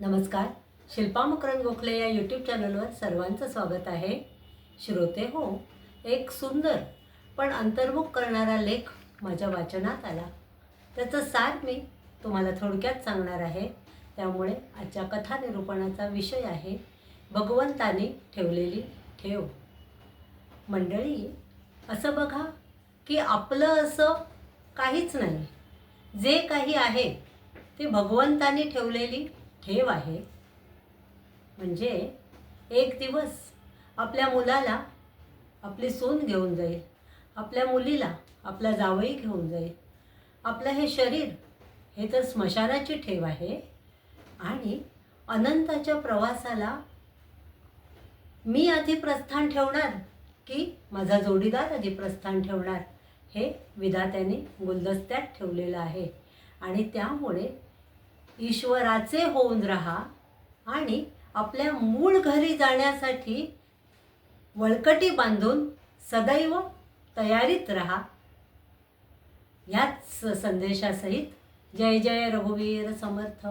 नमस्कार. शिल्पा मकरंद गोखले या यूट्यूब चॅनलवर सर्वांचं स्वागत आहे. श्रोते हो एक सुंदर पण अंतर्मुख करणारा लेख माझ्या वाचनात आला. त्याचं सार मी तुम्हाला थोडक्यात सांगणार आहे. त्यामुळे आजच्या कथा निरूपणाचा विषय आहे भगवंताने ठेवलेली ठेव. मंडळी असं बघा की आपलं असं काहीच नाही. जे काही आहे ते भगवंताने ठेवलेली ठेव आहे. म्हणजे एक दिवस आपल्या मुलाला आपली सून घेऊन जाईल. आपल्या मुलीला आपला जावई घेऊन जाईल. आपलं हे शरीर हे तर स्मशानाची ठेव आहे. आणि अनंताच्या प्रवासाला मी आधी प्रस्थान ठेवणार की माझा जोडीदार आधी प्रस्थान ठेवणार हे विधात्याने गुलदस्त्यात ठेवलेलं आहे. आणि त्यामुळे ईश्वराचे होऊन राहा आणि आपल्या मूळ घरी जाण्यासाठी वळकटी बांधून सदैव तयारीत राहा. याच संदेशासहित जय जय रघुवीर समर्थ.